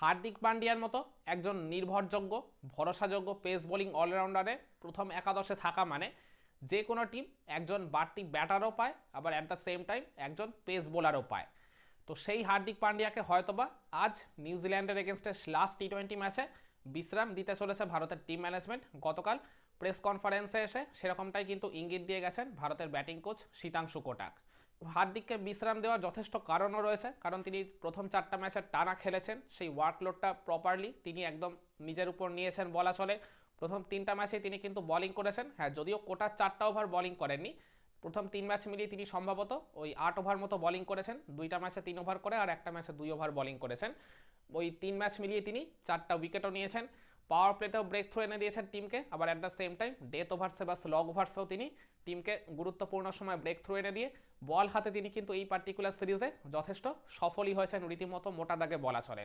হার্দিক পান্ডিয়ার মতো একজন নির্ভরযোগ্য, ভরসাযোগ্য পেস বোলিং অলরাউন্ডারে প্রথম একাদশে থাকা মানে যে কোনো টিম একজন বাড়তি ব্যাটারও পায়, আবার অ্যাট দ্য সেম টাইম একজন পেস বোলারও পায়। তো সেই হার্দিক পান্ডিয়াকে হয়তোবা আজ নিউজিল্যান্ডের এগেনস্টে লাস্ট টি টোয়েন্টি ম্যাচে বিশ্রাম দিতে চলেছে ভারতের টিম ম্যানেজমেন্ট গতকাল প্রেস কনফারেন্সে এসে সেরকমটাই কিন্তু ইঙ্গিত দিয়ে গেছেন ভারতের ব্যাটিং কোচ শীতাংশু কোটাক। হার্দিককে বিশ্রাম দেওয়ার যথেষ্ট কারণও রয়েছে। কারণ তিনি প্রথম চারটা ম্যাচের টানা খেলেছেন। সেই ওয়ার্কলোডটা প্রপারলি তিনি একদম নিজের উপর নিয়েছেন বলা চলে। প্রথম তিনটা ম্যাচে তিনি কিন্তু বোলিং করেছেন। হ্যাঁ যদিও কোটার চারটা ওভার বোলিং করেননি। প্রথম তিন ম্যাচ মিলিয়ে তিনি সম্ভবত ওই আট ওভার মতো বোলিং করেছেন। দুইটা ম্যাচে তিন ওভার করে আর একটা ম্যাচে দুই ওভার বোলিং করেছেন। ওই তিন ম্যাচ মিলিয়ে তিনি চারটা উইকেটও নিয়েছেন। পাওয়ার প্লেতেও ব্রেক থ্রু এনে দিয়েছেন টিমকে আবার at the same time death ওভার্সে বা স্লগ ওভার্সেও তিনি টিমকে গুরুত্বপূর্ণ সময় ব্রেক থ্রু এনে দিয়ে বল হাতে তিনি কিন্তু এই পার্টিকুলার সিরিজে যথেষ্ট সফলই হয়েছেন, রীতিমতো মোটা দাগে বলা চলে।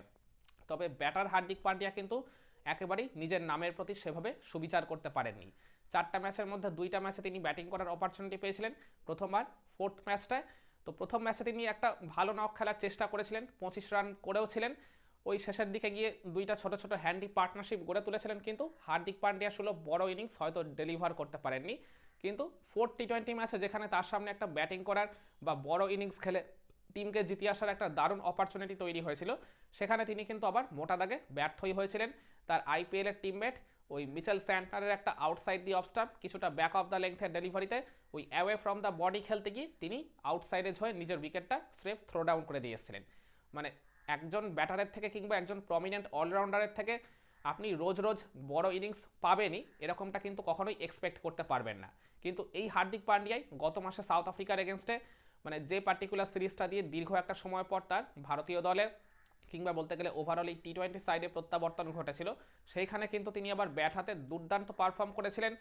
তবে ব্যাটার হার্দিক পান্ডিয়া কিন্তু একেবারেই নিজের নামের প্রতি সেভাবে সুবিচার করতে পারেননি। চারটা ম্যাচের মধ্যে দুইটা ম্যাচে তিনি ব্যাটিং করার অপরচুনিটি পেয়েছিলেন, প্রথমবার ফোর্থ ম্যাচটায় তো প্রথম ম্যাচে তিনি একটা ভালো নক খেলার চেষ্টা করেছিলেন, পঁচিশ রান করেও ছিলেন। ওই শেষের দিকে গিয়ে দুইটা ছোট ছোট হ্যান্ডি পার্টনারশিপ গড়ে তুলেছিলেন কিন্তু হার্দিক পান্ডিয়া ষোলো বড় ইনিংস হয়তো ডেলিভার করতে পারেননি। কিন্তু ফোর টি টোয়েন্টি ম্যাচে যেখানে তার সামনে একটা ব্যাটিং করার বা বড় ইনিংস খেলে টিমকে জিতিয়ে আসার একটা দারুণ অপরচুনিটি তৈরি হয়েছিল, সেখানে তিনি কিন্তু আবার মোটা দাগে ব্যর্থই হয়েছিলেন। তার আইপিএলের টিমমেট ওই মিচেল স্যান্টারের একটা আউটসাইড দি অফ কিছুটা ব্যাক অফ দ্য লেংথের ডেলিভারিতে ওই অ্যাওয়ে ফ্রম দ্য বডি খেলতে গিয়ে তিনি আউটসাইডে হয়ে নিজের উইকেটটা স্রেফ থ্রো ডাউন করে দিয়েছিলেন মানে একজন ব্যাটারের থেকে কিংবা একজন প্রমিনেন্ট অলরাউন্ডারের থেকে আপনি রোজ রোজ বড় ইনিংস পাবেনই, এরকমটা কিন্তু কখনোই এক্সপেক্ট করতে পারবেন না। কিন্তু এই হার্দিক পান্ডিয়াই গত মাসে সাউথ আফ্রিকার এগেনস্টে মানে যে পার্টিকুলার সিরিজটা দিয়ে দীর্ঘ একটা সময় পর তার ভারতীয় দলে কিংবা বলতে গেলে ওভারঅল এই টি টোয়েন্টি সাইডে প্রত্যাবর্তন ঘটেছিল, সেইখানে কিন্তু তিনি আবার ব্যাট হাতে দুর্দান্ত পারফর্ম করেছিলেন।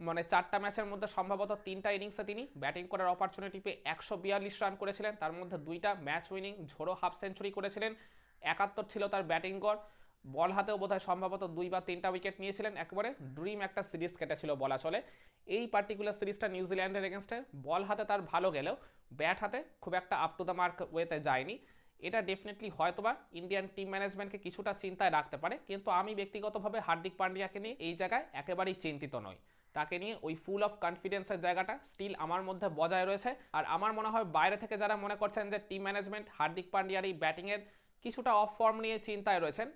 মানে চারটা ম্যাচের মধ্যে সম্ভবত তিনটা ইনিংসে তিনি ব্যাটিং করার অপরচুনিটি পেয়ে একশো বিয়াল্লিশ রান করেছিলেন। তার মধ্যে দুইটা ম্যাচ উইনিং ঝোড়ো হাফ সেঞ্চুরি করেছিলেন। একাত্তর ছিল তার ব্যাটিং গড় বল হাতেও বোধহয় সম্ভবত দুই বা তিনটা উইকেট নিয়েছিলেন। একবারে ড্রিম একটা সিরিজ কেটেছিল বলা চলে এই পার্টিকুলার সিরিজটা নিউজিল্যান্ডের এগেনস্টে বল হাতে তার ভালো গেলেও ব্যাট হাতে খুব একটা আপ টু দ্য মার্ক ওয়েতে যায়নি। এটা ডেফিনেটলি হয়তোবা ইন্ডিয়ান টিম ম্যানেজমেন্টকে কিছুটা চিন্তায় রাখতে পারে, কিন্তু আমি ব্যক্তিগতভাবে হার্দিক পান্ডিয়াকে নিয়ে এই জায়গায় একেবারেই চিন্তিত নই। তাকে নিয়ে ওই ফুল অফ কনফিডেন্সের জায়গাটা স্টিল আমার মধ্যে বজায় রয়েছে। আর আমার মনে হয় বাইরে থেকে যারা মনে করছেন যে টিম ম্যানেজমেন্ট হার্দিক পান্ডিয়ার এই ব্যাটিংয়ের কিছুটা অফ ফর্ম নিয়ে চিন্তায় রয়েছেন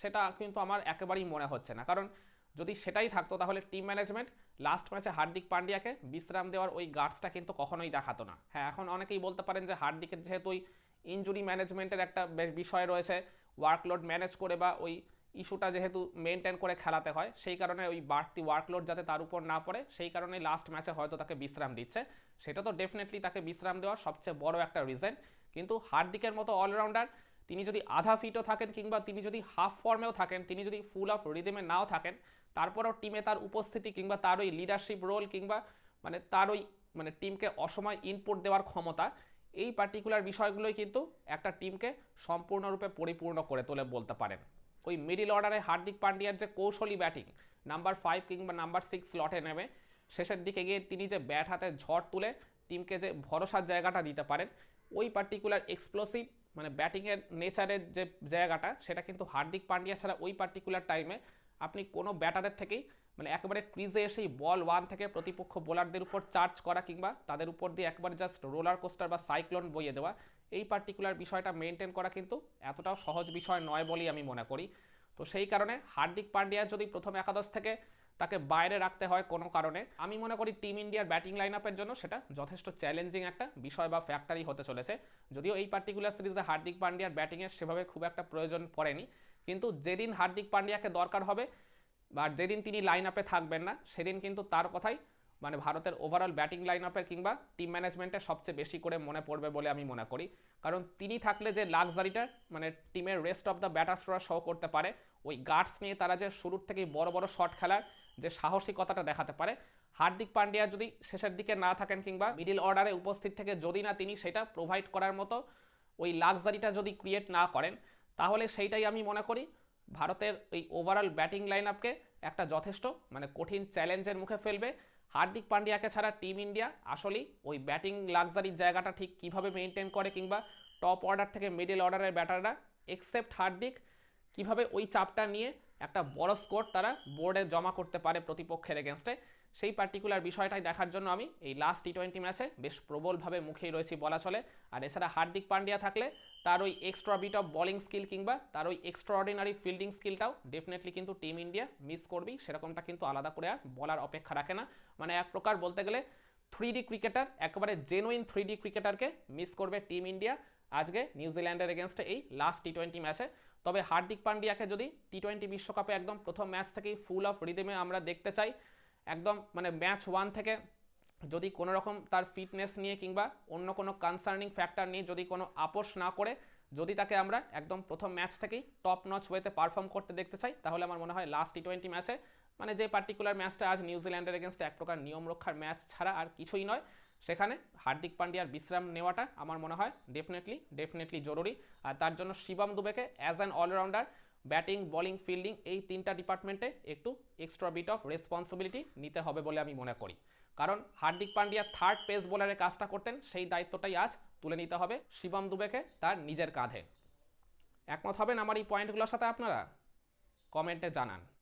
সেটা কিন্তু আমার একেবারেই মনে হচ্ছে না। কারণ যদি সেটাই থাকতো তাহলে টিম ম্যানেজমেন্ট লাস্ট ম্যাচে হার্দিক পান্ডিয়াকে বিশ্রাম দেওয়ার ওই গার্ডসটা কিন্তু কখনোই দেখাতো না। হ্যাঁ এখন অনেকেই বলতে পারেন যে হার্দিকের যেহেতু ওই ইঞ্জুরি ম্যানেজমেন্টের একটা বিষয় রয়েছে ওয়ার্কলোড ম্যানেজ করে বা ওই ইস্যুটা যেহেতু মেনটেন করে খেলাতে হয়, সেই কারণে ওই বাড়তি ওয়ার্কলোড যাতে তার উপর না পড়ে, সেই কারণে লাস্ট ম্যাচে হয়তো তাকে বিশ্রাম দিচ্ছে। সেটা তো ডেফিনেটলি তাকে বিশ্রাম দেওয়ার সবচেয়ে বড় একটা রিজন কিন্তু হার্দিকের মতো অলরাউন্ডার তিনি যদি আধা ফিটও থাকেন কিংবা তিনি যদি হাফ ফর্মেও থাকেন, তিনি যদি ফুল অফ রিদেমে নাও থাকেন, তারপরও টিমে তার উপস্থিতি কিংবা তার ওই লিডারশিপ রোল কিংবা মানে তার ওই মানে টিমকে অসময় ইনপুট দেওয়ার ক্ষমতা, এই পার্টিকুলার বিষয়গুলোই কিন্তু একটা টিমকে সম্পূর্ণরূপে পরিপূর্ণ করে তোলে বলতে পারেন। ওই মিডিল অর্ডারে হার্দিক পান্ডিয়ার যে কৌশলী ব্যাটিং নাম্বার ফাইভ কিংবা নাম্বার সিক্স স্লটে নেমে, শেষের দিকে গিয়ে তিনি যে ব্যাট হাতে ঝড় তুলে টিমকে যে ভরসার জায়গাটা দিতে পারেন, ওই পার্টিকুলার এক্সপ্লোসিভ মানে ব্যাটিংয়ের নেচারের যে জায়গাটা, সেটা কিন্তু হার্দিক পান্ডিয়া ছাড়া ওই পার্টিকুলার টাইমে আপনি কোনো ব্যাটারের থেকেই মানে একেবারে ক্রিজে এসেই বল ওয়ান থেকে প্রতিপক্ষ বোলারদের উপর চার্জ করা কিংবা তাদের উপর দিয়ে একবার জাস্ট রোলার কোস্টার বা সাইক্লোন বইয়ে দেওয়া, এই পার্টিকুলার বিষয়টা মেনটেন করা কিন্তু এতটাও সহজ বিষয় নয় বলেই আমি মনে করি। তো সেই কারণে হার্দিক পান্ডিয়া যদি প্রথম একাদশ থেকে তাকে বাইরে রাখতে হয় কোনো কারণে। আমি মনে করি টিম ইন্ডিয়ার ব্যাটিং লাইন আপের জন্য সেটা যথেষ্ট চ্যালেঞ্জিং একটা বিষয় বা ফ্যাক্টরি হতে চলেছে। যদিও এই পার্টিকুলার সিরিজে হার্দিক পান্ডিয়ার ব্যাটিংয়ের সেভাবে খুব একটা প্রয়োজন পড়েনি। কিন্তু যেদিন হার্দিক পান্ডিয়াকে দরকার হবে বা যেদিন তিনি লাইন আপে থাকবেন না, সেদিন কিন্তু তার কথাই মানে ভারতের ওভারঅল ব্যাটিং লাইন আপের কিংবা টিম ম্যানেজমেন্টের সবচেয়ে বেশি করে মনে পড়বে বলে আমি মনে করি। কারণ তিনি থাকলে যে লাক্সারিটা মানে টিমের রেস্ট অফ দ্য ব্যাটার্সরা শো করতে পারে, ওই গার্ডস নিয়ে তারা যে শুরুর থেকেই বড় বড় শট খেলার যে সাহসিকতাটা দেখাতে পারে। হার্দিক পান্ডিয়া যদি শেষের দিকে না থাকেন কিংবা মিডিল অর্ডারে উপস্থিত থেকে যদি না তিনি সেটা প্রোভাইড করার মতো ওই লাক্সারিটা যদি ক্রিয়েট না করেন, তাহলে সেইটাই আমি মনে করি ভারতের এই ওভারঅল ব্যাটিং লাইন আপকে একটা যথেষ্ট মানে কঠিন চ্যালেঞ্জের মুখে ফেলবে। হার্দিক পান্ডিয়াকে ছাড়া টিম ইন্ডিয়া আসলেই ওই ব্যাটিং লাক্সারির জায়গাটা ঠিক কীভাবে মেনটেন করে কিংবা টপ অর্ডার থেকে মিডল অর্ডারের ব্যাটাররা এক্সেপ্ট হার্দিক, কীভাবে ওই চাপটা নিয়ে একটা বড় স্কোর তারা বোর্ডে জমা করতে পারে প্রতিপক্ষের এগেনস্টে সেই পার্টিকুলার বিষয়টাই দেখার জন্য আমি এই লাস্ট টি টোয়েন্টি ম্যাচে বেশ প্রবলভাবে মুখেই রয়েছি বলা চলে। আর এছাড়া হার্দিক পান্ডিয়া থাকলে তার ওই extra bit of bowling skill কিংবা তার ওই এক্সট্রা অর্ডিনারি ফিল্ডিং স্কিলটাও ডেফিনেটলি কিন্তু টিম ইন্ডিয়া মিস করবেই। সেরকমটা কিন্তু আলাদা করে আর বলার অপেক্ষা রাখে না। মানে এক প্রকার বলতে গেলে থ্রি ডি ক্রিকেটার একেবারে জেনুইন থ্রি ডি ক্রিকেটারকে মিস করবে টিম ইন্ডিয়া আজকে নিউজিল্যান্ডের এগেনস্টে এই লাস্ট টি টোয়েন্টি ম্যাচে তবে হার্দিক পান্ডিয়াকে যদি টি টোয়েন্টি বিশ্বকাপে একদম প্রথম ম্যাচ থেকেই ফুল অফ রিদেমে আমরা দেখতে চাই, একদম মানে ম্যাচ ওয়ান থেকে যদি কোনো রকম তার ফিটনেস নিয়ে কিংবা অন্য কোনো কনসার্নিং ফ্যাক্টর নিয়ে যদি কোনো আপোষ না করে, যদি তাকে আমরা একদম প্রথম ম্যাচ থেকেই টপ নচ ওয়েতে পারফর্ম করতে দেখতে চাই, তাহলে আমার মনে হয় লাস্ট টি টোয়েন্টি ম্যাচে মানে যে পার্টিকুলার ম্যাচটা আজ নিউজিল্যান্ডের এগেনস্টে এক প্রকার নিয়ম রক্ষার ম্যাচ ছাড়া আর কিছুই নয়। সেখানে হার্দিক পান্ডিয়ার বিশ্রাম নেওয়াটা আমার মনে হয় ডেফিনেটলি ডেফিনেটলি জরুরি। আর তার জন্য Shivam দুবেকে as an allrounder batting bowling fielding এই তিনটা ডিপার্টমেন্টে একটু এক্সট্রা বিট অফ রেসপন্সিবিলিটি নিতে হবে বলে আমি মনে করি। কারণ হার্দিক পান্ডিয়া থার্ড পেস বোলারের কাজটা করতেন, সেই দায়িত্বটাই আজ তুলে নিতে হবে শিবম দুবেকে তার নিজের কাঁধে। একমত হবেন আমার এই পয়েন্টগুলোর সাথে আপনারা? কমেন্টে জানান।